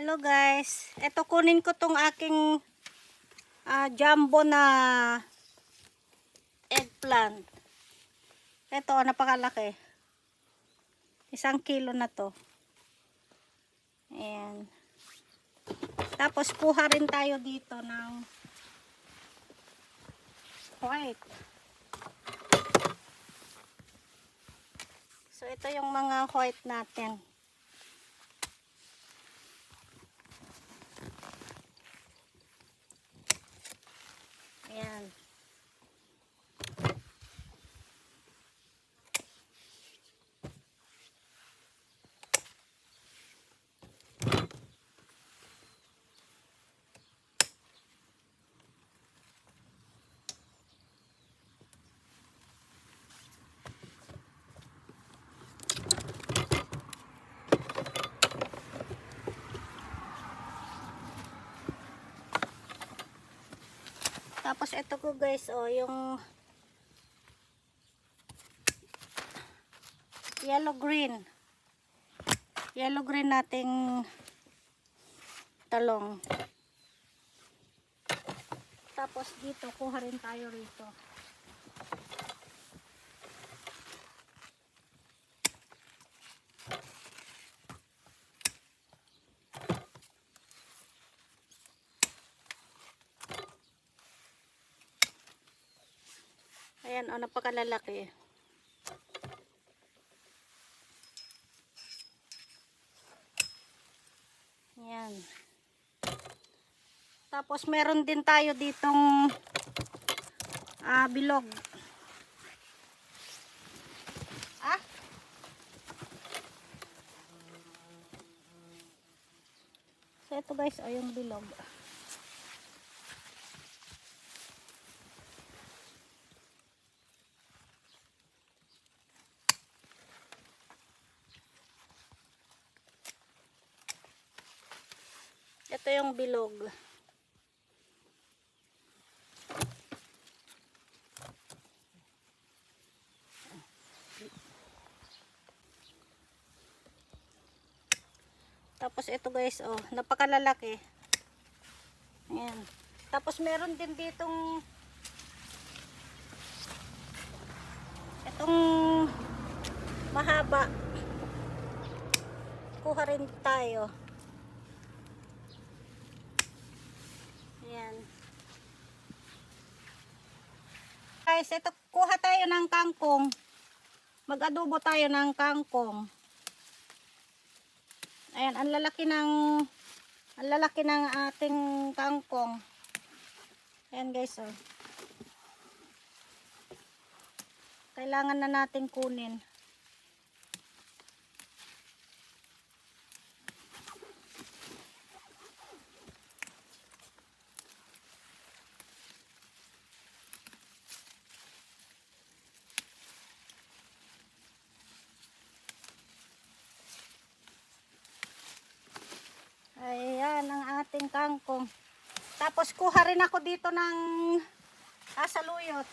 Hello guys. Ito kunin ko tong aking ah, jumbo na eggplant. Ito, napakalaki. Isang kilo na to. Ayan. Tapos kuha rin tayo dito ng white. So ito yung mga white natin. Ayan. Tapos ito ko guys, oh, yung yellow green. Yellow green nating talong. Tapos dito, kuha rin tayo rito. Ayan, oh, napakalalaki. Ayan. Tapos meron din tayo ditong ah, bilog. Ah? So ito guys, oh, yung bilog. Ito yung bilog. Tapos ito guys, oh, napakalalaki. Ayan. Tapos meron din ditong itong mahaba. Kuha rin tayo. Ayan. Guys, ito kuha tayo ng kangkong. Mag-adobo tayo ng kangkong. Ayan, ang lalaki ng ang lalaki ng ating kangkong. Ayan guys, oh. Kailangan na natin kunin. Ayan ang ating kangkong. Tapos kuha rin ako dito ng asaluyot.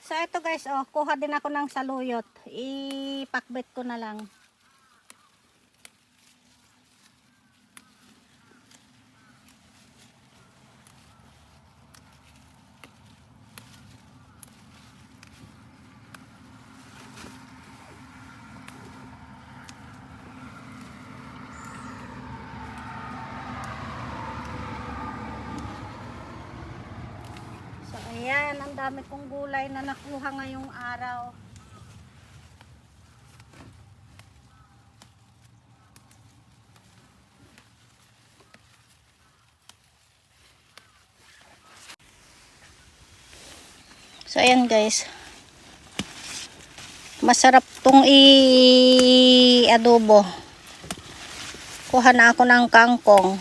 So ito guys, oh, kuha din ako ng saluyot. Ipakbit ko na lang. Ayan, ang dami kong gulay na nakuha ngayong araw. So ayan guys. Masarap tong i-adobo. Kuha na ako ng kangkong.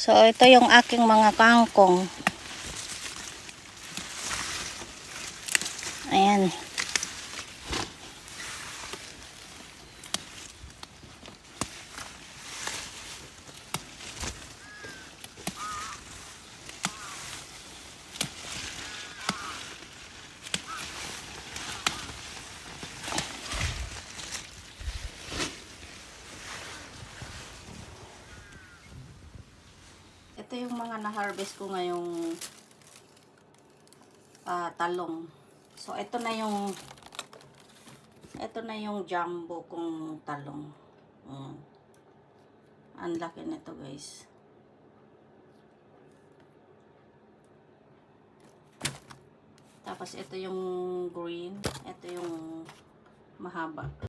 So, ito yung aking mga kangkong. Ayan. Ito yung mga na-harvest ko ngayong ah, talong. So, ito na yung ito na yung jumbo kong talong. Ayan. Ang laki nito, guys. Tapos, ito yung green. Ito yung mahaba.